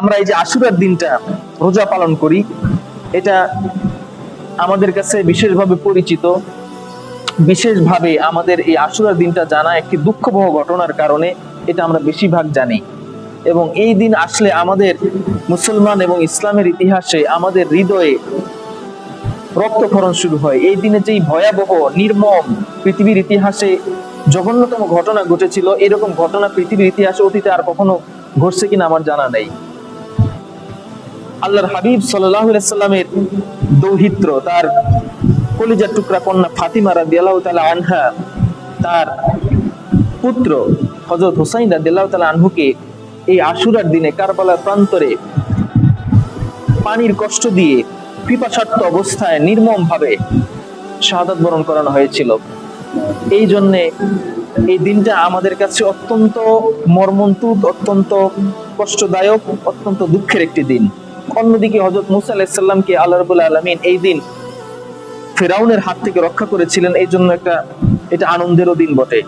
আমরা এই যে আশুরার দিনটা রোজা পালন করি, এটা আমাদের কাছে বিশেষভাবে পরিচিত। বিশেষভাবে আমাদের এই আশুরার দিনটা জানা একটি দুঃখবহ ঘটনার কারণে এটা আমরা বেশিরভাগ জানি। এবং এই দিন আসলে আমাদের মুসলমান এবং ইসলামের ইতিহাসে আমাদের হৃদয়ে রক্তক্ষরণ শুরু হয়। এই দিনে যেই ভয়াবহ, নির্মম পৃথিবীর ইতিহাসে জঘন্যতম ঘটনা ঘটেছিল, এরকম ঘটনা পৃথিবীর ইতিহাসে অতীতে আর কখনো ঘটছে কিনা আমার জানা নেই। আল্লাহর হাবিব সাল্লামের দৌহিত্র, তার কলিজার টুকরা কন্যা ফাতিমা রাদিয়াল্লাহু তাআলা আনহা, তার পুত্র হযরত হুসাইন রাদিয়াল্লাহু তাআলা আনহুকে এই আশুরার দিনে কারবালার প্রান্তরে পানির কষ্ট দিয়ে পিপাসার্থ অবস্থায় নির্মম ভাবে শাহাদাত বরণ করানো হয়েছিল। এই জন্যে এই দিনটা আমাদের কাছে অত্যন্ত মর্মন্তুদ, অত্যন্ত কষ্টদায়ক, অত্যন্ত দুঃখের একটি দিন। অন্যদিকে হজরত মুসা আলাহিসাল্লামকে আল্লাহ রবুল্লা আলমিন এই দিন ফেরাউনের হাত থেকে রক্ষা করেছিলেন এই জন্য একটা, এটা আনন্দেরও দিন বটে।